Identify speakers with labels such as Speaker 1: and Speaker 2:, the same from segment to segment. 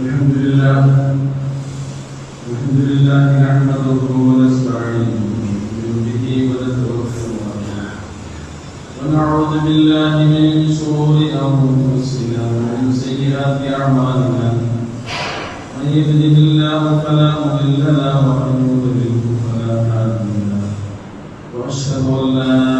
Speaker 1: الحمد لله. الحمد لله نحمده ونستعينه به ونتوكل ونعوذ بالله من شرور أنفسنا ومن سيئات أعمالنا. من يهده الله فلا مضل له ومن يضلل فلا هادي له. وأشهد أن لا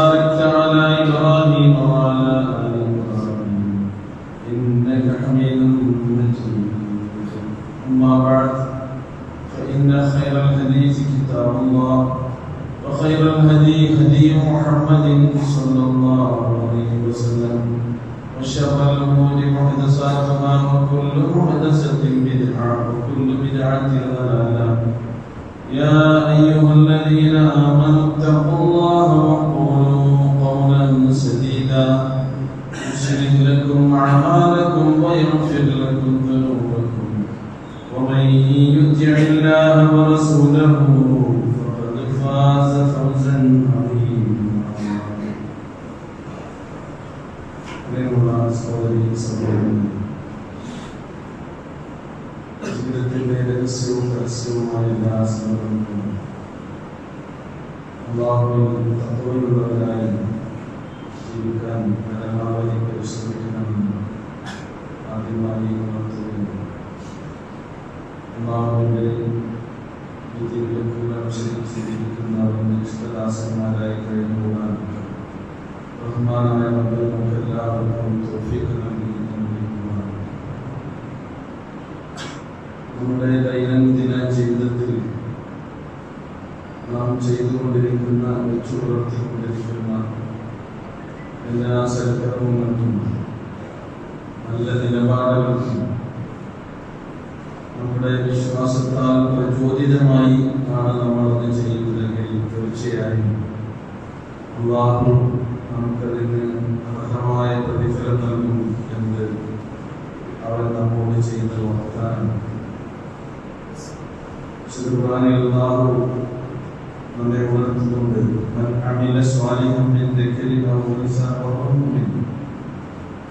Speaker 1: രഹസ്യവും പരസ്യവുമായ എല്ലാ സന്ദർഭങ്ങളും അള്ളാഹുവിൽ തത്വമുള്ളവരായി ജീവിക്കാൻ പരമാവധി പരിശ്രമിക്കണമെന്ന് ആദ്യമായി ഉണർത്തുകയാണ് അള്ളാഹുവിന്റെ വിധിവിലക്കുകൾ അനുസരിച്ചിരിക്കുന്ന അവന്റെ ഇഷ്ടദാസന്മാരായി കഴിഞ്ഞുകൂടാൻ ബഹുമാനായ നമുക്ക് എല്ലാവർക്കും തൗഫീഖ് നൽകി അനുഗ്രഹിക്കുമാറാകട്ടെ. നമ്മുടെ ദൈനംദിന ജീവിതത്തിൽ നാം ചെയ്തുകൊണ്ടിരിക്കുന്ന വെച്ചു പുലർത്തിക്കൊണ്ടിരിക്കുന്ന എല്ലാ സൽക്കർമ്മങ്ങൾക്കും നല്ല നിലപാടുകൾക്കും നമ്മുടെ വിശ്വാസത്താൽ പ്രചോദിതമായി ആണ് നമ്മൾ അത് ചെയ്യുന്നതെങ്കിൽ തീർച്ചയായും അള്ളാഹു നമുക്കതിന് അർഹമായ പ്രതിഫലം നൽകും എന്ന് അവൻ നമ്മോട് ചെയ്യുന്ന വാഗ്ദാനം. ശുക്രാനിൽ അള്ളാഹു നമ്മെ ഉണർത്തുന്നുണ്ട് മൻ അമില സ്വാലിഹം മിൻ ദക്കരിൻ ഔ ഉൻസ വഹുവ മുഅ്മിൻ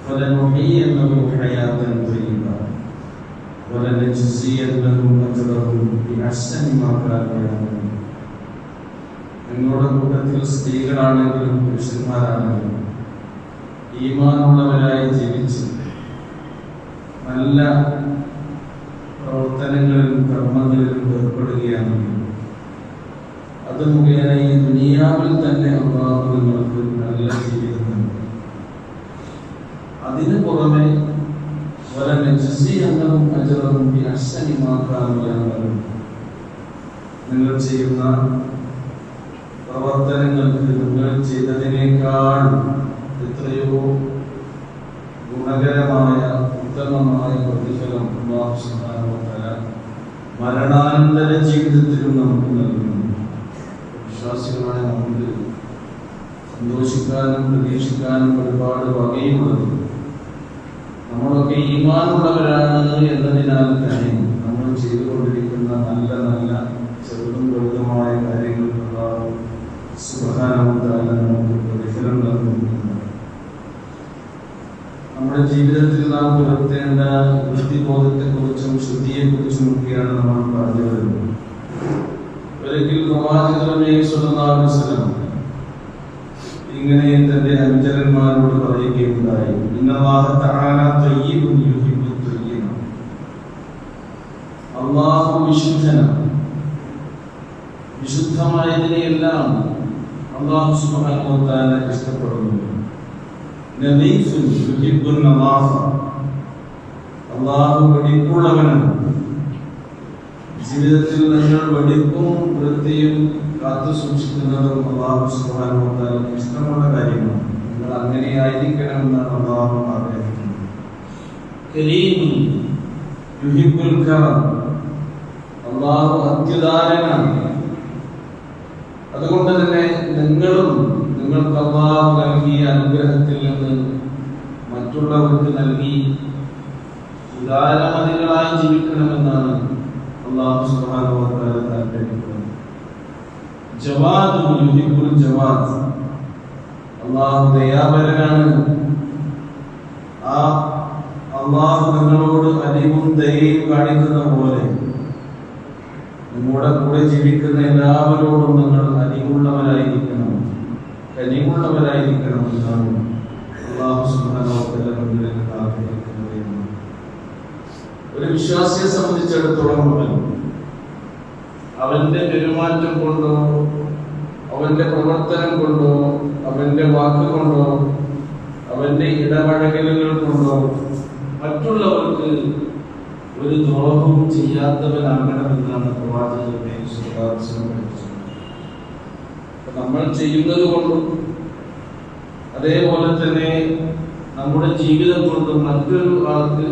Speaker 1: فلنحيينه حياة طيبة ولنجزينهم أجرهم بأحسن ما كانوا يعملون നിങ്ങളുടെ കൂട്ടത്തിൽ സ്ത്രീകളാണെങ്കിലും പുരുഷന്മാരാണെങ്കിലും ഈമാനുള്ളവരായി ജീവിച്ച് നല്ല പ്രവർത്തനങ്ങളിലും കർമ്മങ്ങളിലും ഏർപ്പെടുകയാണെങ്കിൽ അത് മുഖേന ഈ ദുനിയാവിൽ തന്നെ അള്ളാഹു നിങ്ങൾക്ക് നല്ല ജീവിതം അതിനു പുറമെ ബിഅഹ്സനി മാ നിങ്ങൾ ചെയ്യുന്ന പ്രവർത്തനങ്ങൾക്ക് നിങ്ങൾ ചെയ്തതിനേക്കാൾ എത്രയോ ഗുണകരമായ ഉത്തമമായ പ്രതിഫലം തആല മരണാനന്തര ജീവിതത്തിലും നമുക്ക് നൽകുന്നു. വിശ്വാസികളായ നമുക്ക് സന്തോഷിക്കാനും പ്രതീക്ഷിക്കാനും ഒരുപാട് വകയുമുള്ളത് നമ്മളൊക്കെ ഈമാനുള്ളവരാണ് എന്നതിനാൽ തന്നെ നമ്മൾ ചെയ്തുകൊണ്ടിരിക്കുന്ന നല്ല നല്ല ചെറുതും വലുതുമായ കാര്യങ്ങൾക്കുള്ള തആല നമുക്ക് പ്രതിഫലം നൽകുന്നു നമ്മുടെ ജീവിതത്തിൽ നാം പുലർത്തേണ്ട വൃത്തിബോധത്തെക്കുറിച്ചും ശുദ്ധിയെക്കുറിച്ചും ഒക്കെയാണ് നമ്മൾ പറഞ്ഞു വരുന്നത് ഒരിക്കൽ പ്രവാചകനെ സ്വന്തം ഇങ്ങനെ തന്റെ അനുചരന്മാരോട് പറയുകയുണ്ടായി അല്ലാഹു വിശുദ്ധനാണ്. വിശുദ്ധമായതിനെയെല്ലാം വ തആല ഇഷ്ടപ്പെടുന്നു. അല്ലാഹു. വെടിപ്പുള്ളവനാണ് ജീവിതത്തിൽ നിങ്ങൾ വെടിപ്പും വൃത്തിയും കാത്തു സൂക്ഷിക്കുന്നതും അള്ളാഹു സുബ്ഹാനഹു വ ഇഷ്ടമുള്ള കാര്യമാണ്. നിങ്ങൾ അങ്ങനെയായിരിക്കണം അങ്ങനെയായിരിക്കണമെന്നാണ് അള്ളാഹു ആഗ്രഹിക്കുന്നത്. അള്ളാഹു അത്യുദാരനാണ് അതുകൊണ്ട് തന്നെ നിങ്ങളും നിങ്ങൾക്ക് അള്ളാഹു നൽകിയ അനുഗ്രഹത്തിൽ നിന്ന് മറ്റുള്ളവർക്ക് നൽകി ഉദാരമതികളായി ജീവിക്കണമെന്നാണ് അള്ളാഹു തആല താല്പര്യപ്പെടുന്നത് ജവാദ് യുഹിബ്ബുൽ ജവാദ്. അള്ളാഹു ദയാപരനാണ്. ആ അള്ളാഹു നിങ്ങളോട് അലിവും ദയയും കാണിക്കുന്ന പോലെ നിങ്ങളുടെ കൂടെ ജീവിക്കുന്ന എല്ലാവരോടും നിങ്ങൾ അലിവുള്ളവരായിരിക്കണം കനിവുള്ളവരായിരിക്കണം എന്നാണ് അള്ളാഹു നിന്ന് ഒരു വിശ്വാസിയെ സംബന്ധിച്ചിടത്തോളം അവന്റെ പെരുമാറ്റം കൊണ്ടോ അവന്റെ പ്രവർത്തനം കൊണ്ടോ അവന്റെ വാക്കുകൊണ്ടോ അവന്റെ ഇടപഴകലുകൾ കൊണ്ടോ മറ്റുള്ളവർക്ക് ഒരു ദ്രോഹവും ചെയ്യാത്തവനാകണമെന്നാണ് പ്രവാചകന്റെ നമ്മൾ ചെയ്യുന്നത് കൊണ്ടും അതേപോലെ തന്നെ നമ്മുടെ ജീവിതം കൊണ്ടും മറ്റൊരു ആൾക്ക്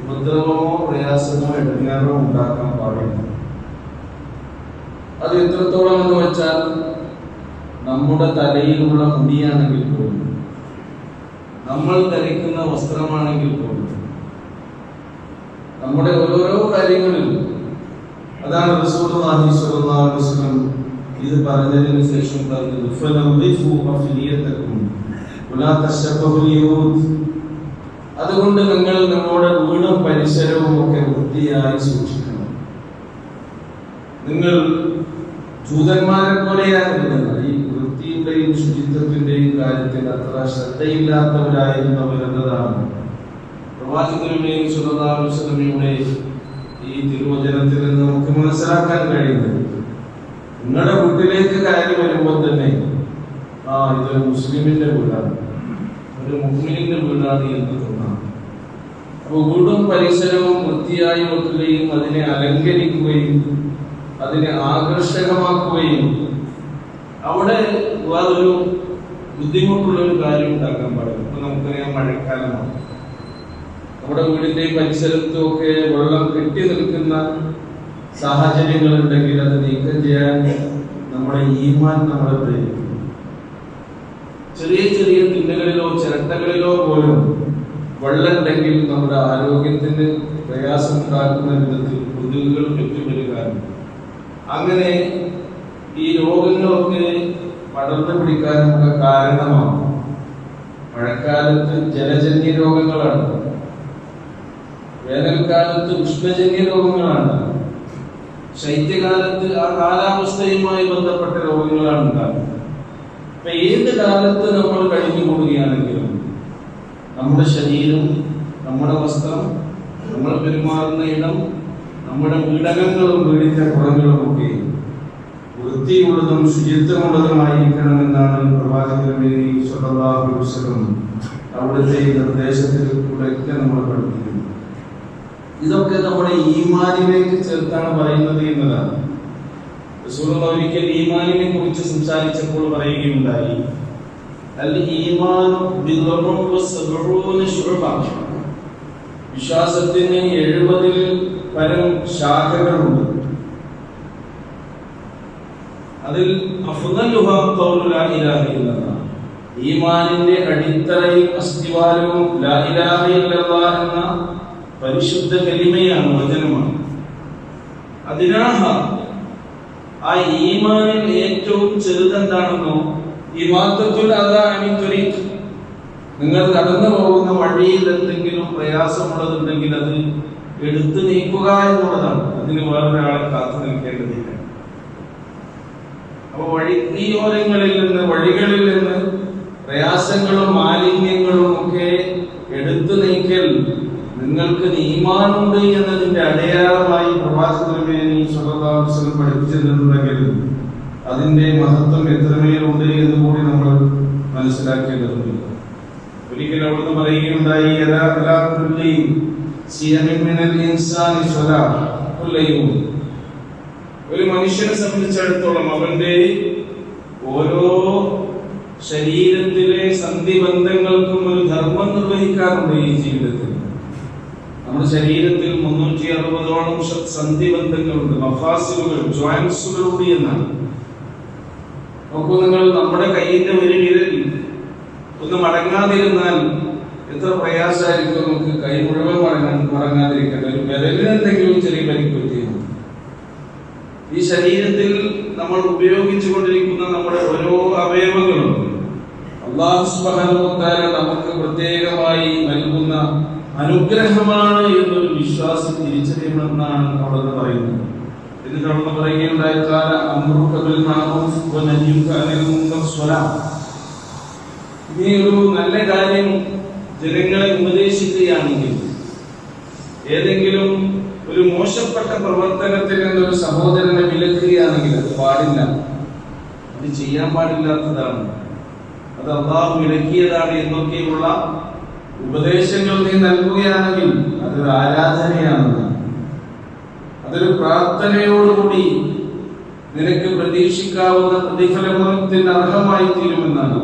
Speaker 1: ഉപദ്രവമോ പ്രയാസമോ എടുക്കാനോ ഉണ്ടാക്കാൻ പാടില്ല. അത് എത്രത്തോളം എന്ന് വെച്ചാൽ നമ്മുടെ തലയിലുള്ള മുടിയാണെങ്കിൽ പോലും നമ്മൾ ധരിക്കുന്ന വസ്ത്രമാണെങ്കിൽ പോലും നമ്മുടെ ഓരോരോ കാര്യങ്ങളിൽ അതാണ് റസൂലുള്ളാഹി സ്വല്ലല്ലാഹു അലൈഹി വസല്ലം ഇത് പറഞ്ഞതിന് ശേഷം പറഞ്ഞത് വലാ അതുകൊണ്ട് നിങ്ങൾ നമ്മുടെ വീടും പരിസരവും ഒക്കെ വൃത്തിയായി സൂക്ഷിക്കണം. നിങ്ങൾ ജൂതന്മാരെ പോലെയായിരുന്നില്ല ഈ വൃത്തിയുടെയും ശുചിത്വത്തിന്റെയും കാര്യത്തിൽ അത്ര ശ്രദ്ധയില്ലാത്തവരായിരുന്നവർ എന്നതാണ്. പ്രവാചകരുടെയും സുലതാലുസലമയുടെ ഈ തിരുവചനത്തിൽ നിന്ന് നമുക്ക് മനസ്സിലാക്കാൻ കഴിയുന്നത്. നിങ്ങളുടെ വീട്ടിലേക്ക് കയറി വരുമ്പോൾ തന്നെ ആ ഇതൊരു മുസ്ലിമിന്റെ വീടാണ്. ഒരു മുഹ്മിനിന്റെ വീടാണ് എന്ന് തോന്നാം അപ്പൊ വീടും പരിസരവും വൃത്തിയായി വെക്കുകയും അതിനെ അലങ്കരിക്കുകയും അതിനെ ആകർഷകമാക്കുകയും അവിടെ അതൊരു ബുദ്ധിമുട്ടുള്ള ഒരു കാര്യം ഉണ്ടാക്കാൻ പാടില്ല. ഇപ്പൊ നമുക്കറിയാം മഴക്കാലമാണ്. നമ്മുടെ വീടിന്റെ പരിസരത്തും ഒക്കെ വെള്ളം കെട്ടി നിൽക്കുന്ന സാഹചര്യങ്ങൾ ഉണ്ടെങ്കിൽ അത് നീക്കം ചെയ്യാൻ നമ്മുടെ ഈമാൻ നമ്മളെ പ്രേരിപ്പിക്കും. ചെറിയ ചെറിയ തിണ്ണകളിലോ ചിരട്ടകളിലോ പോലും വെള്ളം ഉണ്ടെങ്കിൽ നമ്മുടെ ആരോഗ്യത്തിന് പ്രയാസമുണ്ടാക്കുന്ന വിധത്തിൽ കൊതുകുകൾ പെറ്റുവരികാറുണ്ട് അങ്ങനെ ഈ രോഗങ്ങളൊക്കെ പടർന്നു പിടിക്കാനൊക്കെ കാരണമാണ് മഴക്കാലത്ത് ജലജന്യ രോഗങ്ങളാണ്. വേനൽക്കാലത്ത് ഉഷ്ണജന്യ രോഗങ്ങളാണ്. ശൈത്യകാലത്ത് ആ കാലാവസ്ഥയുമായി ബന്ധപ്പെട്ട രോഗങ്ങളാണ് ഉണ്ടാകുന്നത്. അപ്പൊ ഏത് കാലത്ത് നമ്മൾ കഴിഞ്ഞു കൂടുകയാണെങ്കിലും നമ്മുടെ ശരീരം നമ്മുടെ വസ്ത്രം നമ്മൾ പെരുമാറുന്ന ഇടം നമ്മുടെ വീടകങ്ങളും വീടിന്റെ പുറങ്ങളും ഒക്കെ വൃത്തിയുള്ളതും ശുചിത്വമുള്ളതുമായിരിക്കണമെന്നാണ് സ്വതന്ത്ര പുസ്തകം അവിടുത്തെ നിർദ്ദേശത്തിൽ കൂടെയൊക്കെ നമ്മൾ പഠിപ്പിക്കുന്നു. ഇതൊക്കെ നമ്മുടെ ഈമാനിലേക്ക് ചേർത്താണ് പറയുന്നത് എന്നതാണ്. ഒരിക്കൽ ഈമാനിനെ കുറിച്ച് സംസാരിച്ചപ്പോൾ പറയുകയുണ്ടായി വിശ്വാസത്തിന് എഴുപതിൽ പരം ശാഖകളുണ്ട്. അതിൽ ഈമാനിന്റെ അടിത്തറയും അസ്ഥിവാരവും എന്ന പരിശുദ്ധ കലിമയാണ് വചനമാണ്. അതിനാഹ ആ ഈമാനിൽ ഏറ്റവും ചെറുതെന്താണെന്നോ ഈ അതാ അനിത്വരീത് നിങ്ങൾ കടന്നു പോകുന്ന വഴിയിൽ എന്തെങ്കിലും പ്രയാസമുള്ളതുണ്ടെങ്കിൽ അത് എടുത്തു നീക്കുക എന്നുള്ളതാണ്. അതിന് വേറൊരാളെ കാത്തു നിൽക്കേണ്ടതില്ല. അപ്പൊ വഴി ഈ ഓരങ്ങളിൽ നിന്ന് വഴികളിൽ നിന്ന് പ്രയാസങ്ങളും മാലിന്യങ്ങളും ഒക്കെ എടുത്തു നീക്കൽ നിങ്ങൾക്ക് നീമാനുണ്ട് എന്നതിന്റെ അടയാളമായി പ്രവാചകരുമേനി പഠിപ്പിച്ചിട്ടുണ്ടെങ്കിൽ അതിന്റെ മഹത്വം എത്രമേലുണ്ട് എന്ന് കൂടി നമ്മൾ മനസ്സിലാക്കേണ്ടതുണ്ട്. ഒരിക്കൽ അവിടുന്ന് പറയുകയുണ്ടായി "അലാ സിയമിൻ മിനൽ ഇൻസാനി സ്വലാ ഒരു മനുഷ്യനെ സംബന്ധിച്ചിടത്തോളം അവന്റെ ഓരോ ശരീരത്തിലെ സന്ധിബന്ധങ്ങൾക്കും ഒരു ധർമ്മം നിർവഹിക്കാറുണ്ട് ഈ ജീവിതത്തിൽ. നമ്മുടെ ശരീരത്തിൽ മുന്നൂറ്റി അറുപതോളം സന്ധിബന്ധങ്ങളുണ്ട് മഫാസിലുകൾ ജോയിൻസുകളുണ്ട് എന്നാണ്. നോക്കൂ നിങ്ങൾ നമ്മുടെ കയ്യിന്റെ ഒരു വിരൽ ഒന്ന് മടങ്ങാതിരുന്നാൽ എത്ര പ്രയാസമായിരിക്കും നമുക്ക് കൈ മുഴുവൻ മടങ്ങാൻ മടങ്ങാതിരിക്കേണ്ട ഒരു വിരലിന് എന്തെങ്കിലും ചെറിയ പരിക്ക് പറ്റിയത് ഈ ശരീരത്തിൽ നമ്മൾ ഉപയോഗിച്ചു കൊണ്ടിരിക്കുന്ന നമ്മുടെ ഓരോ അവയവങ്ങളും അള്ളാഹു സുബ്ഹാനഹു വ തആല നമുക്ക് പ്രത്യേകമായി നൽകുന്ന അനുഗ്രഹമാണ് എന്നൊരു വിശ്വാസം തിരിച്ചറിയണമെന്നാണ് അവിടെ പറയുന്നത്. എന്നിട്ട് അവിടെ പറയുകയുണ്ടായ കാല അമ്രുക ബിൽ വ നഹ്യുക അനിൽ മുൻകർ സ്വലാ. നീ ഒരു നല്ല കാര്യം ജനങ്ങളെ ഉപദേശിക്കുകയാണെങ്കിൽ ഏതെങ്കിലും ഒരു മോശപ്പെട്ട പ്രവർത്തനത്തിൽ നിന്ന് ഒരു സഹോദരനെ വിലക്കുകയാണെങ്കിൽ അത് പാടില്ല. അത് ചെയ്യാൻ പാടില്ലാത്തതാണ്. അത് അള്ളാഹു വിലക്കിയതാണ് എന്നൊക്കെയുള്ള ഉപദേശങ്ങൾ നീ നൽകുകയാണെങ്കിൽ അതൊരു ആരാധനയാണ്. അതൊരു പ്രാർത്ഥനയോടുകൂടി നിനക്ക് പ്രതീക്ഷിക്കാവുന്ന പ്രതിഫലത്തിന് അർഹമായി തീരുമെന്നാണ്.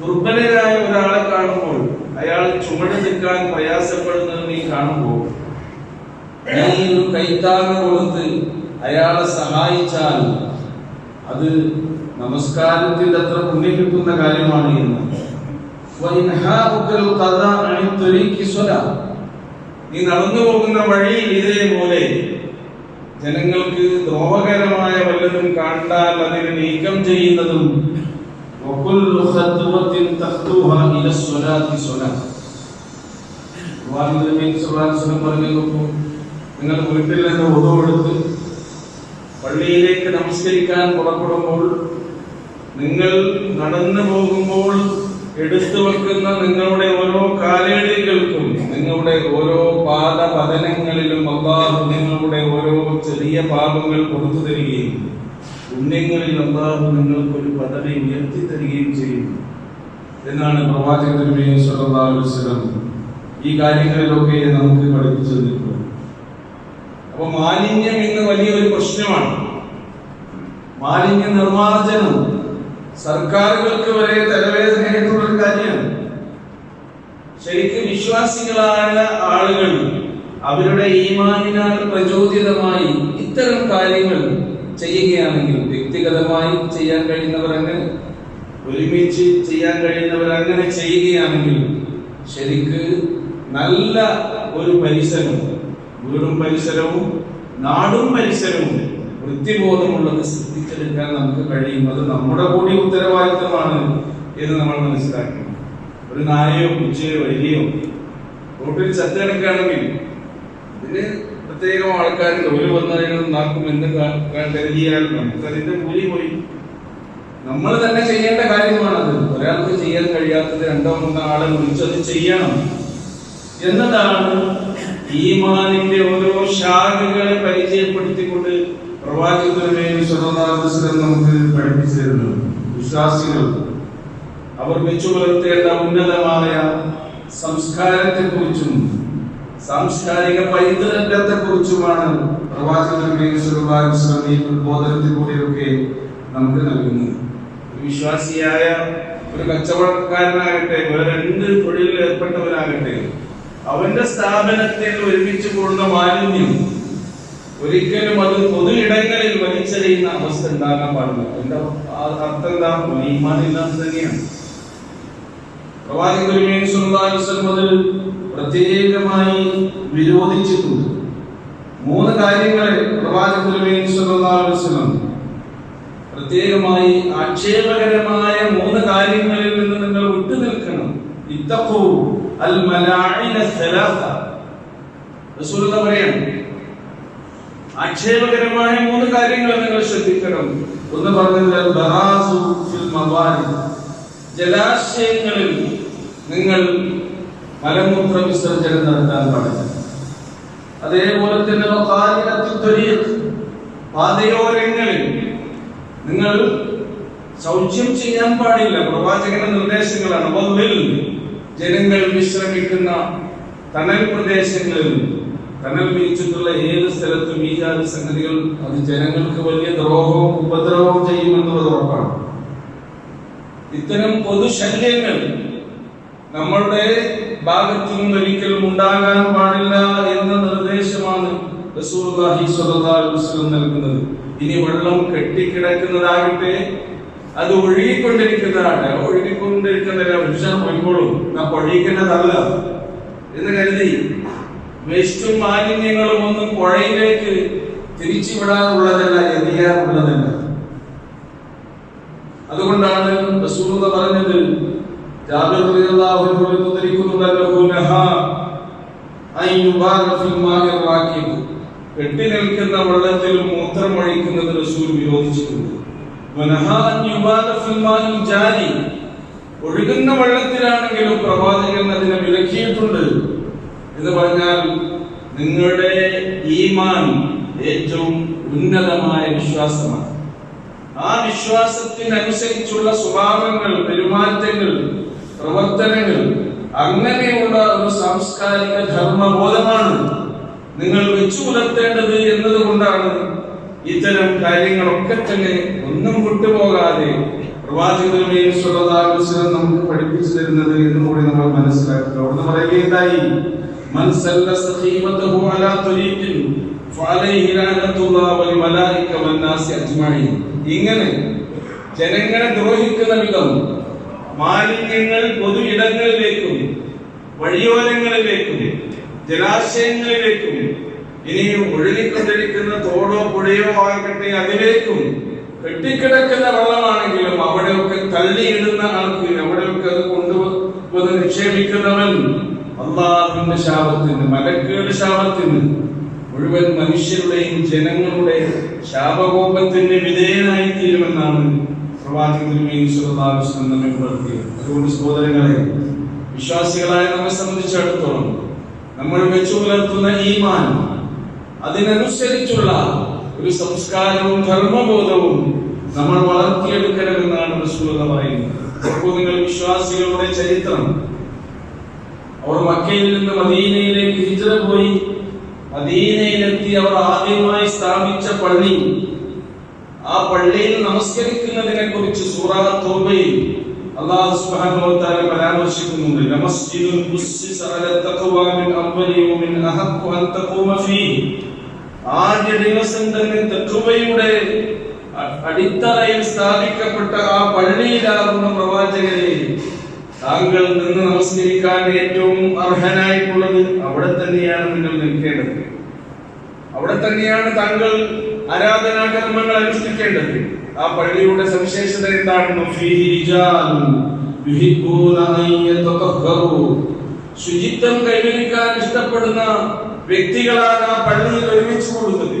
Speaker 1: ദുർബലരായ ഒരാളെ കാണുമ്പോൾ അയാൾ ചുമട് നിൽക്കാൻ പ്രയാസപ്പെടുന്നത് നീ കാണുമ്പോൾ നീ ഒരു കൈത്താങ്ങ കൊടുത്ത് അയാളെ സഹായിച്ചാൽ അത് നമസ്കാരത്തിന്റെ അത്ര പുണ്യം കിട്ടുന്ന കാര്യമാണ് എന്ന്. നീ നടന്നു പോകുന്ന വഴിയിൽ ഇതേപോലെ. ജനങ്ങൾക്ക് ദ്രോഹകരമായ വല്ലതും കണ്ടാൽ അതിനെ നീക്കം ചെയ്യുന്നതും വകുല്ലു خطوة تخطوها ഇല الصلاة صلاة. നിങ്ങൾ വീട്ടിൽ നിന്ന് ഒതു എടുത്ത് പള്ളിയിലേക്ക് നമസ്കരിക്കാൻ പുറപ്പെടുമ്പോൾ നിങ്ങൾ നടന്നു പോകുമ്പോൾ എടുത്തു വെക്കുന്ന നിങ്ങളുടെ ഓരോ കാലേടികൾക്കും നിങ്ങളുടെ ഓരോ പാദപതനങ്ങളിലും അള്ളാഹു നിങ്ങളുടെ ഓരോ ചെറിയ പാപങ്ങൾ കൊടുത്തു തരികയും പുണ്യങ്ങളിൽ അള്ളാഹു നിങ്ങൾക്ക് ഒരു പദവി ഉയർത്തി തരികയും ചെയ്യും എന്നാണ് അലൈഹി വസല്ലം ഈ കാര്യങ്ങളിലൊക്കെ നമുക്ക് പഠിപ്പിച്ചു തന്നിട്ടുള്ളത്. അപ്പൊ മാലിന്യം ഇന്ന് വലിയൊരു പ്രശ്നമാണ്. മാലിന്യ നിർമ്മാർജനം സർക്കാരുകൾക്ക് വരെ തലവേദനയായിട്ടുള്ള ഒരു കാര്യമാണ്. ശരിക്കും വിശ്വാസികളായ ആളുകൾ അവരുടെ ഈമാനിനാൽ പ്രചോദിതമായി ഇത്തരം കാര്യങ്ങൾ ചെയ്യുകയാണെങ്കിൽ വ്യക്തിഗതമായി ചെയ്യാൻ കഴിയുന്നവർ അങ്ങനെ ഒരുമിച്ച് ചെയ്യാൻ കഴിയുന്നവർ അങ്ങനെ ചെയ്യുകയാണെങ്കിൽ ശരിക്ക് നല്ല ഒരു പരിസരം വീടും പരിസരവും നാടും പരിസരവും വൃത്തിബോധമുള്ളത് സൃഷ്ടിച്ചെടുക്കാൻ നമുക്ക് കഴിയും. അത് നമ്മുടെ കൂടി ഉത്തരവാദിത്തമാണ് എന്ന് നമ്മൾ മനസ്സിലാക്കണം. ഒരു നായയോ പൂച്ചയോ വലിയോ റോട്ടിൽ ചത്ത കിടക്കുകയാണെങ്കിൽ ഇതിന് പ്രത്യേകം ആൾക്കാർ തൊഴിൽ വന്നതിനും നടക്കും എന്ന് കരുതിയാൽ നമുക്ക് അതിന്റെ കൂലി പോയി. നമ്മൾ തന്നെ ചെയ്യേണ്ട കാര്യമാണത് ഒരാൾക്ക് ചെയ്യാൻ കഴിയാത്തത് രണ്ടോ മൂന്നോ ആളെ വിളിച്ചത് ചെയ്യണം. എന്നതാണ് ഈമാനിന്റെ ഓരോ ശാഖകളെ പരിചയപ്പെടുത്തിക്കൊണ്ട് പ്രവാചകനെ നമുക്ക് പഠിപ്പിച്ചു തരുന്നത്. വിശ്വാസികൾ അവർ വെച്ചു പുലർത്തേണ്ട ഉന്നതമായ സംസ്കാരത്തെ കുറിച്ചും സാംസ്കാരിക പൈതൃകത്തെ കുറിച്ചുമാണ് പ്രവാചകൻ നമുക്ക് നൽകുന്നത്. വിശ്വാസിയായ ഒരു കച്ചവടക്കാരനാകട്ടെ വേറെ എന്ത് തൊഴിലിൽ ഏർപ്പെട്ടവനാകട്ടെ അവന്റെ സ്ഥാപനത്തിൽ ഒരുമിച്ച് കൂടുന്ന മാലിന്യം ഒരിക്കലും അത് പൊതു ഇടങ്ങളിൽ വലിച്ചെറിയുന്ന അവസ്ഥ ഉണ്ടാകാൻ പാടില്ല. എന്റെ അർത്ഥം എന്താ? തന്നെയാണ്. പ്രവാചകൻ തിരുമേനി അലൈഹി വസല്ലം പ്രത്യേകമായി വിരോധിച്ചിട്ടുണ്ട്. മൂന്ന് കാര്യങ്ങളെ പ്രവാചകൻ തിരുമേനി സ്വല്ലല്ലാഹു പ്രത്യേകമായി ആക്ഷേപകരമായ മൂന്ന് കാര്യങ്ങളിൽ നിന്ന് നിങ്ങൾ വിട്ടുനിൽക്കണം. ഇത്തഖു അൽ മലാഇന സലാസ പറയാണ് ആക്ഷേപകരമായ മൂന്ന് കാര്യങ്ങൾ നിങ്ങൾ ശ്രദ്ധിക്കണം. ഒന്ന് പറഞ്ഞത് ജലാശയങ്ങളിൽ നിങ്ങൾ മലമൂത്ര വിസർജനം നടത്താൻ പാടില്ല. അതേപോലെ തന്നെ പാതയോരങ്ങളിൽ നിങ്ങൾ ശൗച്യം ചെയ്യാൻ പാടില്ല. പ്രവാചകന്റെ നിർദ്ദേശങ്ങളാണ്. വന്നിൽ ജനങ്ങൾ വിശ്രമിക്കുന്ന തണൽ പ്രദേശങ്ങളിൽ തണൽ വീഴ്ചിട്ടുള്ള ഏത് സ്ഥലത്തും ഈ ജാതി സംഗതികൾ അത് ജനങ്ങൾക്ക് വലിയ ദ്രോഹവും ഉപദ്രവവും ചെയ്യുമെന്നുള്ളത് ഉറപ്പാണ്. ഇത്തരം പൊതുശല്യങ്ങൾ നമ്മളുടെ ഭാഗത്തു നിന്ന് ഒരിക്കലും ഉണ്ടാകാൻ പാടില്ല എന്ന നിർദ്ദേശമാണ് നൽകുന്നത്. ഇനി വെള്ളം കെട്ടിക്കിടക്കുന്നതാകട്ടെ അത് ഒഴുകിക്കൊണ്ടിരിക്കുന്നതാകട്ടെ ഒഴുകിക്കൊണ്ടിരിക്കുന്നതല്ല മനുഷ്യർ പോയിക്കോളും. നാം ഒഴുകിക്കേണ്ടതല്ല എന്ന് കരുതി വേസ്റ്റും മാലിന്യങ്ങളും ഒന്നും പുഴയിലേക്ക് തിരിച്ചുവിടാനുള്ളതല്ല എറിയാനുള്ളതല്ല. അതുകൊണ്ടാണ് പറഞ്ഞത് ജാബിർ റളിയല്ലാഹു അൻഹു ഉദ്ധരിക്കുന്നു അന്നഹു നഹാ അൻ യുബാല ഫിൽ മാഇർ റാകിബ് കെട്ടി നിൽക്കുന്ന വെള്ളത്തിൽ മൂത്രം ഒഴിക്കുന്നത് റസൂൽ വിരോധിച്ചിട്ടുണ്ട്. ജാരി ഒഴുകുന്ന വെള്ളത്തിലാണെങ്കിലും പ്രവാചകൻ അതിനെ വിലക്കിയിട്ടുണ്ട്. എന്ന് പറഞ്ഞാൽ നിങ്ങളുടെ ഈമാൻ ഏറ്റവും ഉന്നതമായ വിശ്വാസമാണ്. ആ വിശ്വാസത്തിനനുസരിച്ചുള്ള സ്വഭാവങ്ങൾ പെരുമാറ്റങ്ങൾ പ്രവർത്തനങ്ങൾ. അങ്ങനെയുള്ള ഒരു സാംസ്കാരിക ധർമ്മബോധമാണ് നിങ്ങൾ വെച്ചു പുലർത്തേണ്ടത് എന്നതുകൊണ്ടാണ് ഇത്തരം കാര്യങ്ങളൊക്കെ തന്നെ ഒന്നും വിട്ടുപോകാതെ പ്രവാചകനുമേ സ്വലതാകുസ്ലം നമുക്ക് പഠിപ്പിച്ചു തരുന്നത് എന്ന് കൂടി നമ്മൾ മനസ്സിലാക്കുക. അവിടുന്ന് പറയുകയുണ്ടായി സഖീമതഹു അലാ ത്വരീഖിൻ ഫഅലൈഹി ലഅനത്തുല്ലാഹി വൽ മലായിക വൻ നാസി അജ്മഈൻ. ഇങ്ങനെ ജനങ്ങളെ ദ്രോഹിക്കുന്ന വിധം മാലിന്യങ്ങൾ പൊതു ഇടങ്ങളിലേക്കും വഴിയോരങ്ങളിലേക്കും ജലാശയങ്ങളിലേക്കും ഇനി ഒഴുകിക്കൊണ്ടിരിക്കുന്ന തോടോ പുഴയോ ആകട്ടെ അതിലേക്കും കെട്ടിക്കിടക്കുന്ന വെള്ളമാണെങ്കിലും അവിടെയൊക്കെ തള്ളിയിടുന്ന ആൾക്ക് അവിടെയൊക്കെ അത് കൊണ്ടുവന്ന് നിക്ഷേപിക്കുന്നവൻ അള്ളാഹുവിന്റെ ശാപത്തിന് മലക്കുകളുടെ ശാപത്തിന് മുഴുവൻ മനുഷ്യരുടെയും ജനങ്ങളുടെ വിധേയനായി തീരുമെന്നാണ് പ്രവാചകൻ നമ്മെ ഉണർത്തിയത് അതുകൊണ്ട് സഹോദരങ്ങളെ വിശ്വാസികളായ നമ്മെ സംബന്ധിച്ചിടത്തോളം നമ്മൾ വെച്ചു പുലർത്തുന്ന ഈമാൻ അതിനനുസരിച്ചുള്ള ഒരു സംസ്കാരവും ധർമ്മബോധവും നമ്മൾ വളർത്തിയെടുക്കണമെന്നാണ് റസൂൽ പറയുന്നത്. അപ്പോൾ നിങ്ങൾ വിശ്വാസികളുടെ ചരിത്രം അവർ മക്കയിൽ നിന്ന് മദീനയിലേക്ക് ഹിജറ പോയി മദീനയിലെത്തി അവർ ആദ്യമായി സ്ഥാപിച്ച പള്ളി ആ പള്ളിയിൽ നമസ്കരിക്കുന്നതിനെ കുറിച്ച് സൂറാ തോബയിൽ അല്ലാഹു സുബ്ഹാനഹു വ തആല പരാമർശിക്കുന്നുണ്ട്. അഹഖു അൻ തഖൂമ ദിവസം തന്നെ അടിത്തറയിൽ സ്ഥാപിക്കപ്പെട്ട ആ പള്ളിയിലാകുന്ന പ്രവാചകരെ താങ്കൾ നിന്ന് നമസ്കരിക്കാൻ ഏറ്റവും അർഹനായിട്ടുള്ളത് അവിടെ തന്നെയാണ് നിങ്ങൾ നിൽക്കേണ്ടത്. അവിടെ തന്നെയാണ് താങ്കൾ ആരാധനാകർമ്മങ്ങൾ അനുഷ്ഠിക്കേണ്ടത് ആ പള്ളിയുടെ സവിശേഷത എന്താണെന്ന്. ശുചിത്വം കൈവരിക്കാൻ ഇഷ്ടപ്പെടുന്ന വ്യക്തികളാണ് ആ പള്ളിയിൽ ഒരുമിച്ച് കൂടുന്നത്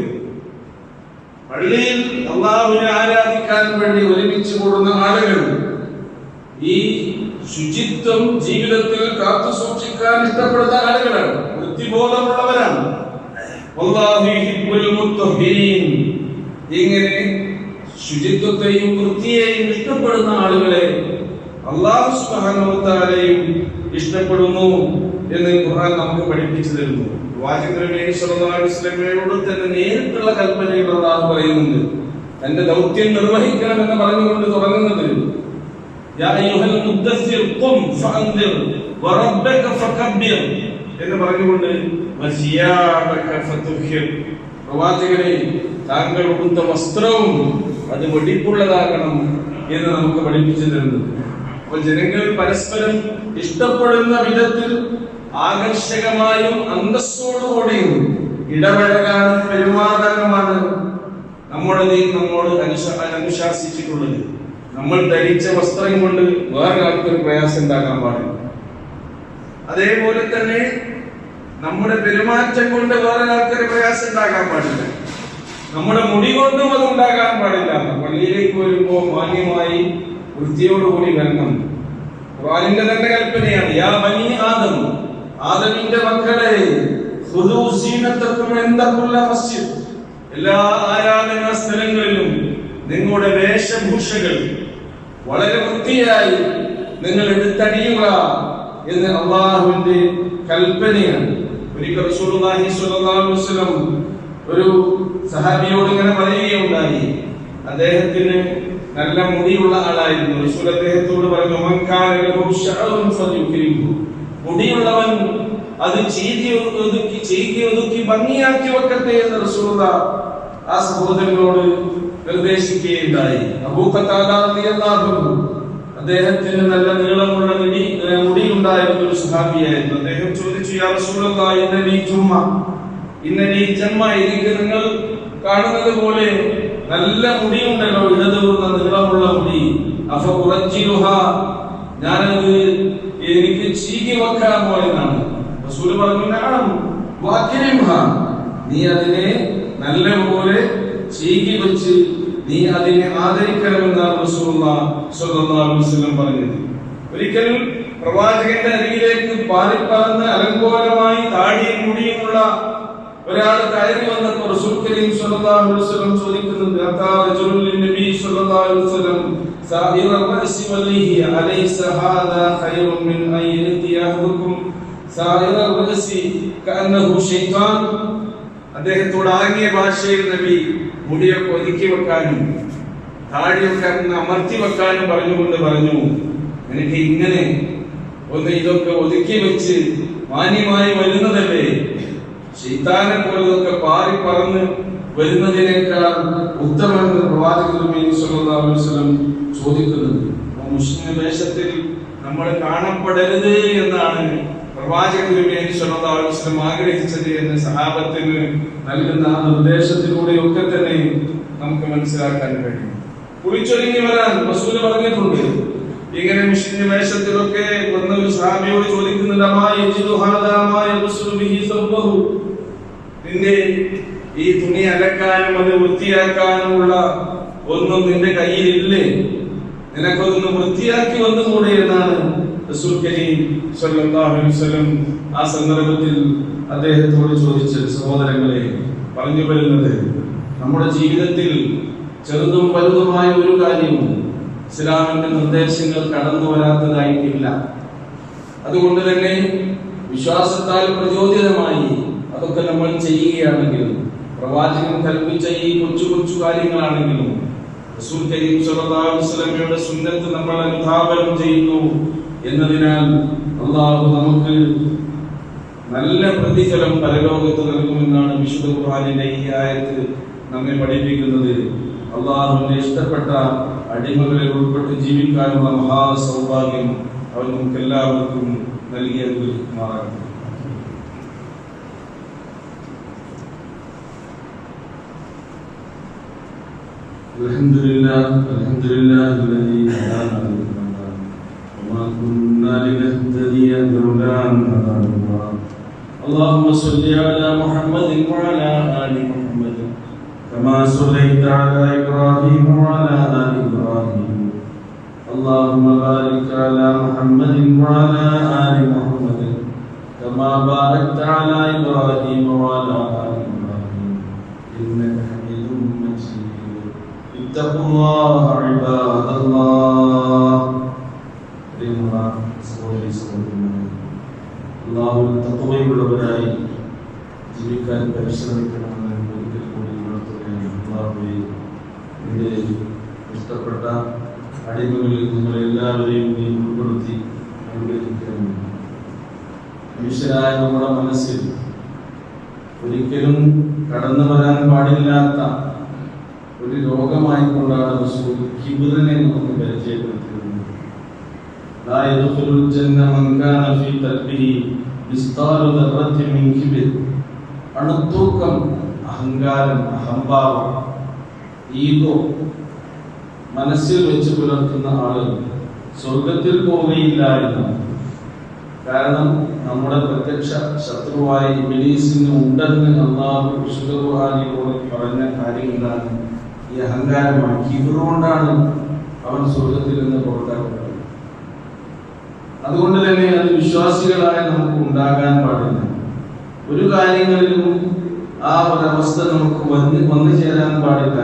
Speaker 1: പള്ളിയിൽ അള്ളാഹുവിനെ ആരാധിക്കാൻ വേണ്ടി ഒരുമിച്ച് കൂടുന്ന ആളുകൾ ഈ ശുചിത്വം ജീവിതത്തിൽ കാത്തു സൂക്ഷിക്കാൻ ഇഷ്ടപ്പെടുന്ന ആളുകളാണ് വൃത്തിബോധമുള്ളവരാണ്. ഇങ്ങനെ ശുചിത്വത്തെയും വൃത്തിയെയും ഇഷ്ടപ്പെടുന്ന ആളുകളെ അള്ളാഹു തആലയും ഇഷ്ടപ്പെടുന്നു എന്ന് ഖുർആൻ നമുക്ക് പഠിപ്പിച്ചു തരുന്നു. വാചകരോട് തന്നെ നേരിട്ടുള്ള കൽപ്പനകൾ അള്ളാഹു പറയുന്നുണ്ട്. തന്റെ ദൗത്യം നിർവഹിക്കണം എന്ന് പറഞ്ഞുകൊണ്ട് തുടങ്ങുന്നത് യാ അയ്യുഹൽ മുദ്ദസ്സിർ ഖും ഫഅൻദിർ വറബ്ബക ഫകബ്ബിർ. എന്ന് പറഞ്ഞുകൊണ്ട് പ്രവാചകനെ താങ്കൾ ഉടുത്ത വസ്ത്രവും അത് വെടിപ്പുള്ളതാകണം എന്ന് നമുക്ക് പഠിപ്പിച്ചു തരുന്നത് അപ്പോൾ ജനങ്ങൾ പരസ്പരം ഇഷ്ടപ്പെടുന്ന വിധത്തിൽ ആകർഷകമായും അന്തസ്സോടുകൂടിയും ഇടപഴകാനും പെരുമാറാനുമാണ് നമ്മുടെ നീ നമ്മോട് അനുശ- അനുശാസിച്ചിട്ടുള്ളത്. നമ്മൾ ധരിച്ച വസ്ത്രം കൊണ്ട് വേറെ ആൾക്കൊരു പ്രയാസം ഉണ്ടാക്കാൻ പാടില്ല. അതേപോലെ തന്നെ നമ്മുടെ പെരുമാറ്റം കൊണ്ട് വേറെ ആൾക്കാർ പ്രയാസം ഉണ്ടാകാൻ പാടില്ല. നമ്മുടെ മുടി കൊണ്ടും അത് ഉണ്ടാകാൻ പാടില്ല. പള്ളിയിലേക്ക് വരുമ്പോൾ മാന്യമായി വൃത്തിയോടുകൂടി വരണം. ഖുർആനിന്റെ തന്നെ കൽപ്പനയാണ് യാ ബനി ആദം ആദമിന്റെ മക്കളെ ഖുദൂ മസ്ജിദ്? എല്ലാ ആരാധനാ സ്ഥലങ്ങളിലും നിങ്ങളുടെ വേഷഭൂഷകൾ വളരെ വൃത്തിയായി നിങ്ങൾ എടുത്തണിയുക എന്ന് അള്ളാഹുവിന്റെ കൽപ്പനയാണ്. ഒരിക്കൽ ഒരു സഹാബിയോട് ഇങ്ങനെ പറയുകയുണ്ടായി. അദ്ദേഹത്തിന് നല്ല മുടിയുള്ള ആളായിരുന്നു. റസൂൽ അദ്ദേഹത്തോട് പറഞ്ഞു. മുടിയുള്ളവൻ അത് ചീകി ഒതുക്കി ചീകി ഒതുക്കി ഭംഗിയാക്കി വെക്കട്ടെ എന്ന് റസൂലുള്ള ആ സഹോദരനോട് നിർദ്ദേശിക്കുകയുണ്ടായി. അബൂ അൻഹു അദ്ദേഹത്തിന് നല്ല നീളമുള്ള മുടി ഉണ്ടായിരുന്ന മുടിയുണ്ടായിരുന്ന ഒരു സുഹാബിയായിരുന്നു. അദ്ദേഹം ചോദിച്ചു യാ റസൂലുള്ള ഇന്നലി ജുമ്മ ഇന്നലി ജമ്മ എനിക്ക് നിങ്ങൾ കാണുന്നത് പോലെ നല്ല മുടിയുണ്ടല്ലോ ഇടതൂർന്ന നീളമുള്ള മുടി. അഫ കുറച്ചിലുഹ ഞാനത് എനിക്ക് ചീകി വെക്കാമോ എന്നാണ് റസൂൽ പറഞ്ഞു "നഅം, വഅക്രിംഹ." നീ അതിനെ നല്ലപോലെ ചീകി വെച്ച് നീ അതിനെ ആദരിക്കണമെന്നാണ് വസല്ലം പറഞ്ഞത് ഒരിക്കൽ പ്രവാചകന്റെ അരികിലേക്ക് പാലിപ്പറന്ന് അലങ്കോലമായി താടിയും മുടിയുമുള്ള ഒരാൾ കയറി വന്നപ്പോൾ റസൂൽ അലൈഹി വസല്ലം നബി അലൈഹി വസല്ലം സായിറ റഅസി വലിഹി അലൈസ സായിറ റഅസി കഅന്നഹു ശൈത്താൻ അദ്ദേഹത്തോട് ആംഗ്യ ഭാഷയിൽ നബി മുടിയൊക്കെ ഒതുക്കി വെക്കാനും താടിയൊക്കെ അമർത്തി വെക്കാനും പറഞ്ഞുകൊണ്ട് പറഞ്ഞു എനിക്ക് ഇങ്ങനെ ഒന്ന് ഇതൊക്കെ ഒതുക്കി വെച്ച് മാന്യമായി വരുന്നതല്ലേ? ശൈത്താനെ പോലതൊക്കെ പാറി പറന്ന് വരുന്നതിനേക്കാൾ ഉത്തമെന്ന് പ്രവാചകൻ ചോദിക്കുന്നത്. മുസ്ലിം വേഷത്തിൽ നമ്മൾ കാണപ്പെടരുത് എന്നാണ് പ്രവാചകൻ അലൈഹി വസല്ലം ആഗ്രഹിച്ചത് എന്ന് സഹാബത്തിന് നൽകുന്ന ആ നിർദ്ദേശത്തിലൂടെയൊക്കെ തന്നെ നമുക്ക് മനസ്സിലാക്കാൻ കഴിയും. കുളിച്ചൊരുങ്ങി വരാൻ റസൂൽ പറഞ്ഞിട്ടുണ്ട്. ഇങ്ങനെ മിഷിന്റെ വേഷത്തിലൊക്കെ വന്ന ഒരു സഹാബിയോട് ചോദിക്കുന്നുണ്ട് നിന്റെ ഈ തുണി അലക്കാനും അത് വൃത്തിയാക്കാനുമുള്ള ഒന്നും നിന്റെ കയ്യിലില്ലേ? നിനക്കൊന്ന് വൃത്തിയാക്കി വന്നുകൂടെ? എന്നാണ് റസൂൽ കരീം സല്ലല്ലാഹു അലൈഹി വസല്ലം ആ സന്ദർഭത്തിൽ അദ്ദേഹത്തോട് ചോദിച്ച സഹോദരങ്ങളെ പറഞ്ഞു വരുന്നത് നമ്മുടെ ജീവിതത്തിൽ ചെറുതും വലുതുമായ ഒരു കാര്യവും ഇസ്ലാമിന്റെ നിർദ്ദേശങ്ങൾ കടന്നു വരാത്തതായിട്ടില്ല. അതുകൊണ്ട് തന്നെ വിശ്വാസത്താൽ പ്രചോദിതമായി അതൊക്കെ നമ്മൾ ചെയ്യുകയാണെങ്കിലും പ്രവാചകൻ കൽപ്പിച്ച ഈ കൊച്ചു കൊച്ചു കാര്യങ്ങളാണെങ്കിലും റസൂൽ കരീം സല്ലല്ലാഹു അലൈഹി വസല്ലമയുടെ സുന്നത്ത് നമ്മൾ അനുധാപനം ചെയ്യുന്നു. എന്നതിനാൽ അള്ളാഹു നമുക്ക് നല്ല പ്രതിഫലം പരലോകത്ത് നൽകുമെന്നാണ് വിശുദ്ധ ഖുർആനിന്റെ ഈ ആയത്ത് നമ്മെ പഠിപ്പിക്കുന്നത് അള്ളാഹുവിന്റെ ഇഷ്ടപ്പെട്ട അടിമകളിൽ ഉൾപ്പെട്ട് ജീവിക്കാനുള്ള മഹാ സൗഭാഗ്യം അവൻ നമുക്ക് എല്ലാവർക്കും നൽകി അനുഗ്രഹിക്കുമാറാകട്ടെ الحمد لله الحمد لله الذي هدانا لهذا كنا لنهتدي لولا أن هدانا الله. اللهم صل على محمد وعلى آل محمد. كما صليت على إبراهيم وعلى آل إبراهيم. اللهم بارك على محمد وعلى آل محمد. كما باركت على إبراهيم وعلى آل إبراهيم. إنك حميد مجيد. اتقوا الله عباد الله. പ്രിയമുള്ള ജീവിക്കാൻ പരിശ്രമിക്കണമെന്ന് ഒരിക്കൽ കൂടി ഉണർത്തുകയാണ്. ഇഷ്ടപ്പെട്ട അടിമകളിൽ നിങ്ങളെല്ലാവരെയും ഉൾപ്പെടുത്തി മനുഷ്യരായ നമ്മുടെ മനസ്സിൽ ഒരിക്കലും കടന്നു വരാൻ പാടില്ലാത്ത ഒരു രോഗമായിക്കൊണ്ടാണ് കിബിറിനെ നമുക്ക് പരിചയപ്പെടുത്തിയിരുന്നത് لا يدخل الجنة من كان في قلبه مثقال ذرة من كبر അണുത്തൂക്കം അഹങ്കാരം അഹംഭാവം ഈഗോ മനസ്സിൽ വെച്ച് പുലർത്തുന്ന ആളുകൾ സ്വർഗത്തിൽ പോവുകയില്ല എന്ന് കാരണം നമ്മുടെ പ്രത്യക്ഷ ശത്രുവായ ഇബിലീസിന് ഉണ്ടെന്ന് അള്ളാഹു വിശുദ്ധ ഖുർആനിലൂടെ പറഞ്ഞ കാര്യം എന്താണ് ഈ അഹങ്കാരമാണ് കിബറുകൊണ്ടാണ് അവൻ സ്വർഗത്തിൽ നിന്ന് പുറത്താക്കുന്നത് അതുകൊണ്ട് തന്നെ അത് വിശ്വാസികളായ നമുക്ക് ഉണ്ടാകാൻ പാടില്ല. ഒരു കാര്യങ്ങളിലും ആ ഒരവസ്ഥ നമുക്ക് വന്ന് വന്നു ചേരാൻ പാടില്ല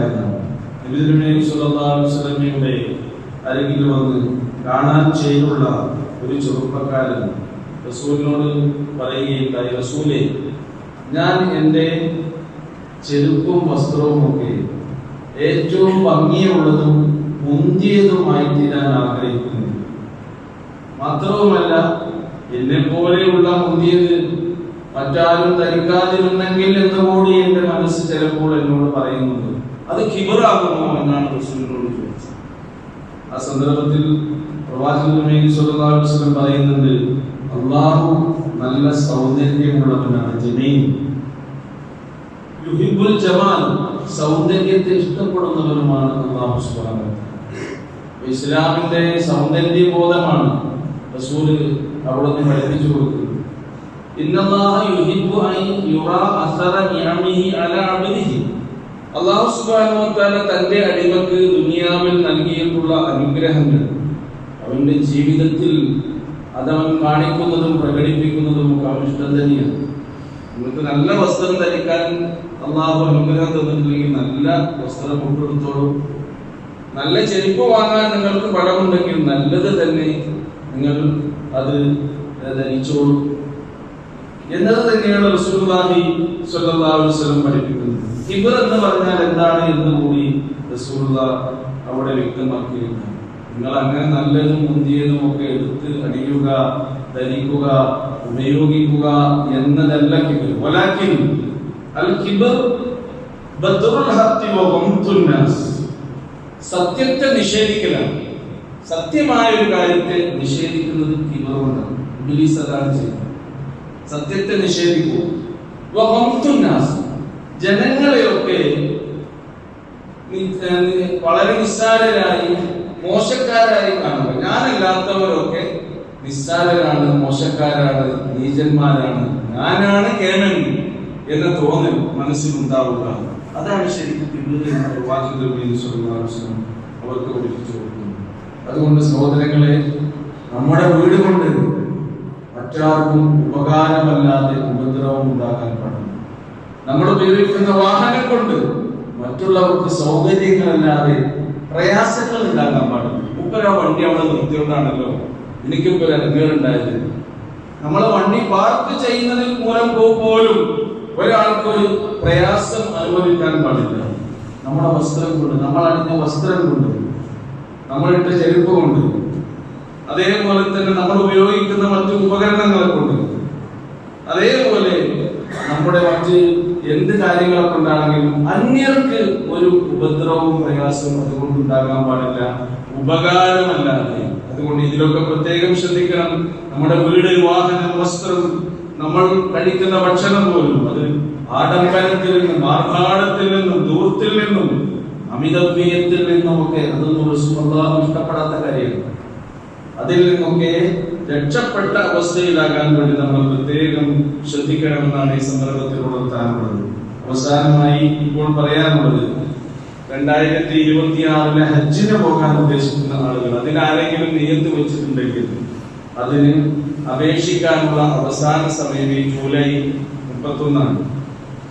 Speaker 1: അരികിൽ വന്ന് കാണാൻ ചെയ്തുള്ള ഒരു ചെറുപ്പക്കാരൻ റസൂലിനോട് പറയുകയുണ്ടായി റസൂലെ ഞാൻ എന്റെ ചെരുപ്പും വസ്ത്രവും ഒക്കെ ഏറ്റവും ഭംഗിയുള്ളതും മുന്തിയതുമായി തീരാൻ ആഗ്രഹിക്കുന്നു. മാത്രവുമല്ല എന്നെ പോലെയുള്ള മുന്തിയത് മറ്റാരും ധരിക്കാതിരുന്നെങ്കിൽ എന്ന് കൂടി എന്റെ മനസ്സ് ചിലപ്പോൾ എന്നോട് പറയുന്നത് അത് കിബറാകുമോ എന്നാണ് റസൂലിനോട് ചോദിച്ചത്. ആ സന്ദർഭത്തിൽ പ്രവാചകൻ പറയുന്നുണ്ട് അള്ളാഹു നല്ല സൗന്ദര്യമുള്ളവനാണ് ജമീൻ. യുഹിബ്ബുൽ ജമാൽ സൗന്ദര്യത്തെ ഇഷ്ടപ്പെടുന്നവരുമാണ് അള്ളാഹു സുബ്ഹാനഹു വ തആല. ഇസ്ലാമിന്റെ അവിടെ നിന്ന് പഠിപ്പിച്ചു കൊടുക്കുന്നു. വ തആല തന്റെ അടിമക്ക് ദുനിയാവിൽ നൽകിയിട്ടുള്ള അനുഗ്രഹങ്ങൾ അവന്റെ ജീവിതത്തിൽ അതവൻ കാണിക്കുന്നതും പ്രകടിപ്പിക്കുന്നതും ഒക്കെ അവൻ തന്നെയാണ്. നിങ്ങൾക്ക് നല്ല വസ്ത്രം ധരിക്കാൻ അള്ളാഹു അനുഗ്രഹം തന്നിട്ടില്ലെങ്കിൽ നല്ല വസ്ത്രം കൊണ്ടെടുത്തോളൂ നല്ല ചെരുപ്പ് വാങ്ങാൻ നിങ്ങൾക്ക് പണമുണ്ടെങ്കിൽ നല്ലത് തന്നെ നിങ്ങൾ അത് ധരിച്ചോളൂ. എന്നത് തന്നെയാണ് അലൈഹി വസല്ലം പഠിപ്പിക്കുന്നത്. കിബർ എന്ന് പറഞ്ഞാൽ എന്താണ് എന്ന് കൂടി റസൂലുള്ള അവിടെ വ്യക്തമാക്കിയിരുന്നു നിങ്ങൾ അങ്ങനെ നല്ലതും മുന്തിയതും ഒക്കെ എടുത്ത് അണിയുക ധരിക്കുക ഉപയോഗിക്കുക എന്നതല്ല കിബർ. വലാക്കിൻ അൽ കിബർ സത്യത്തെ നിഷേധിക്കലാണ്. സത്യമായ ഒരു കാര്യത്തെ നിഷേധിക്കുന്നത് ഇബ്ലീസ് ചെയ്യുന്നത്. സത്യത്തെ നിഷേധിക്കും ജനങ്ങളെയൊക്കെ വളരെ നിസ്സാരരായി മോശക്കാരായി കാണുക ഞാനല്ലാത്തവരൊക്കെ നിസ്സാരരാണ് മോശക്കാരാണ് നീചന്മാരാണ്. ഞാനാണ് കേണൻ എന്ന തോന്നൽ മനസ്സിലുണ്ടാവുക. അതാണ് ശരിക്കും സല്ലല്ലാഹു അവർക്ക് പഠിപ്പിച്ചു അതുകൊണ്ട് സഹോദരങ്ങളെ നമ്മുടെ വീട് കൊണ്ട് മറ്റാർക്കും ഉപകാരമല്ലാതെ ഉപദ്രവം ഉണ്ടാക്കാൻ പാടില്ല. നമ്മൾ ഉപയോഗിക്കുന്ന വാഹനം കൊണ്ട് മറ്റുള്ളവർക്ക് സൗകര്യങ്ങളല്ലാതെ പ്രയാസങ്ങൾ ഉണ്ടാക്കാൻ പാടില്ല. മുപ്പര വണ്ടി അവിടെ നിർത്തിയോണ്ടാണല്ലോ എനിക്കിപ്പോ ഒരു ഇറങ്ങലുണ്ടായത് നമ്മൾ വണ്ടി പാർക്ക് ചെയ്യുന്നതിൽ മൂലം പോലും ഒരാൾക്ക് ഒരു പ്രയാസം അനുഭവിക്കാൻ പാടില്ല. നമ്മുടെ വസ്ത്രം കൊണ്ട് നമ്മൾ അണിഞ്ഞ വസ്ത്രം കൊണ്ട് നമ്മളിട്ട ചെരുപ്പ് കൊണ്ട് അതേപോലെ തന്നെ നമ്മൾ ഉപയോഗിക്കുന്ന മറ്റു ഉപകരണങ്ങളെ കൊണ്ട്. അതേപോലെ നമ്മുടെ മറ്റ് എന്ത് കാര്യങ്ങളെ കൊണ്ടാണെങ്കിലും അന്യർക്ക് ഒരു ഉപദ്രവവും പ്രയാസവും അതുകൊണ്ട് ഉണ്ടാകാൻ പാടില്ല. ഉപകാരമല്ലാതെ അതുകൊണ്ട് ഇതിലൊക്കെ പ്രത്യേകം ശ്രദ്ധിക്കണം. നമ്മുടെ വീട് വാഹനം വസ്ത്രം നമ്മൾ കഴിക്കുന്ന ഭക്ഷണം പോലും അത് ആഡംബരത്തിൽ നിന്നും ആർഭാടത്തിൽ നിന്നും ദൂരത്തിൽ നിന്നും അമിതവ്യയത്തിൽ നിന്നുമൊക്കെ അതൊന്നും അല്ലാഹു ഇഷ്ടപ്പെടാത്ത കാര്യമാണ് അതിൽ നിന്നൊക്കെ രക്ഷപ്പെട്ട അവസ്ഥയിലാകാൻ വേണ്ടി നമ്മൾ പ്രത്യേകം ശ്രദ്ധിക്കണമെന്നാണ് ഈ സന്ദർഭത്തിൽ ഉണർത്താനുള്ളത് അവസാനമായി ഇപ്പോൾ പറയാനുള്ളത് രണ്ടായിരത്തി ഇരുപത്തിയാറിലെ ഹജ്ജിന് പോകാൻ ഉദ്ദേശിക്കുന്ന ആളുകൾ അതിനാരെങ്കിലും നിയത്ത് വെച്ചിട്ടുണ്ടെങ്കിൽ അതിന് അപേക്ഷിക്കാനുള്ള അവസാന സമയം ഈ ജൂലൈ മുപ്പത്തൊന്നാണ്.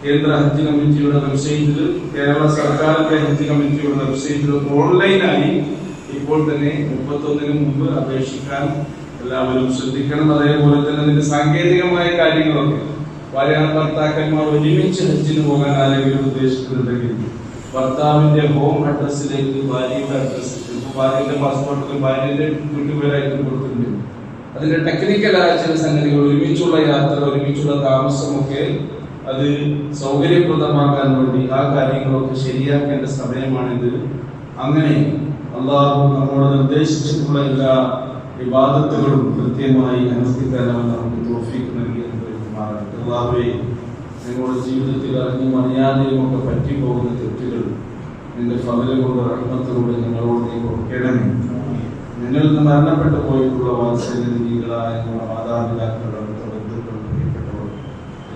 Speaker 1: കേന്ദ്ര ഹജ്ജ് കമ്മിറ്റിയുടെ വെബ്സൈറ്റിൽ കേരള സർക്കാരിന്റെ ഹജ്ജ് കമ്മിറ്റിയുടെ വെബ്സൈറ്റിൽ ഓൺലൈനായി ഇപ്പോൾ തന്നെ മുപ്പത്തൊന്നിന് മുമ്പ് അപേക്ഷിക്കാൻ എല്ലാവരും ശ്രദ്ധിക്കണം. അതേപോലെ തന്നെ അതിന്റെ സാങ്കേതികമായ കാര്യങ്ങളൊക്കെ ഭാര്യ ഭർത്താക്കന്മാർ ഒരുമിച്ച് ഹജ്ജിന് പോകാൻ ആരെങ്കിലും ഉദ്ദേശിക്കുന്നുണ്ടെങ്കിൽ ഭർത്താവിന്റെ ഹോം അഡ്രസ്സിലേക്ക് ഭാര്യയുടെ അഡ്രസ് ഭാര്യയുടെ പാസ്പോർട്ടിൽ ഭാര്യയുടെ വീട്ടുപേരായിട്ട് കൊടുത്തിട്ടുണ്ട്. അതിന്റെ ടെക്നിക്കലായ ചില സംഗതികൾ ഒരുമിച്ചുള്ള യാത്ര ഒരുമിച്ചുള്ള താമസമൊക്കെ അത് സൗകര്യപ്രദമാക്കാൻ വേണ്ടി ആ കാര്യങ്ങളൊക്കെ ശരിയാക്കേണ്ട സമയമാണിത്. അങ്ങനെ അള്ളാഹു നമ്മോട് നിർദ്ദേശിച്ചിട്ടുള്ള എല്ലാ വിവാദത്തുകളും കൃത്യമായി അനുഷ്ഠിക്കാൻ അവൻ നമുക്ക് തോഫീക്ക് നൽകി അനുഗ്രഹിക്കുമാറാകട്ടെ. അള്ളാഹുവേ ജീവിതത്തിൽ അറിഞ്ഞും അറിയാതെയും ഒക്കെ പറ്റിപ്പോകുന്ന തെറ്റുകൾ നിന്റെ ഫതിൽ കൊണ്ട് റഹ്മത്തിലൂടെ ഞങ്ങളോട് നീ കൊടുക്കണമേ. ഞങ്ങളിൽ നിന്ന് മരണപ്പെട്ടു പോയിട്ടുള്ള വാത്സല്യ ഞങ്ങളുടെ മാതാപിതാക്കളുടെ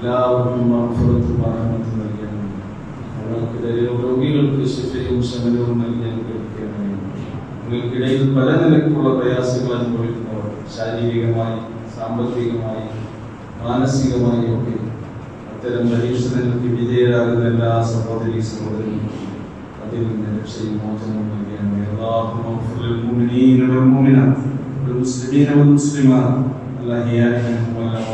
Speaker 1: എല്ലാവർക്കും മഹഫറത്തും റഹ്മത്തും നൽകണമേ ഞങ്ങൾക്കിടയിൽ രോഗികൾക്ക് ശിഫയും ശമനവും നൽകി അനുഗ്രഹിക്കണമേ നിങ്ങൾക്കിടയിൽ പല നിലക്കുള്ള പ്രയാസങ്ങൾ അനുഭവിക്കുന്നവർ ശാരീരികമായി സാമ്പത്തികമായി മാനസികമായി ഒക്കെ അത്തരം പരീക്ഷണങ്ങൾക്ക് വിധേയരാകുന്ന എല്ലാ സഹോദരി സഹോദരന്മാരും അതിൽ നിന്ന് രക്ഷയും മോചനവും നൽകണമേ اللهم اغفر للمؤمنين والمؤمنات والمسلمين والمسلمات الأحياء منهم والأموات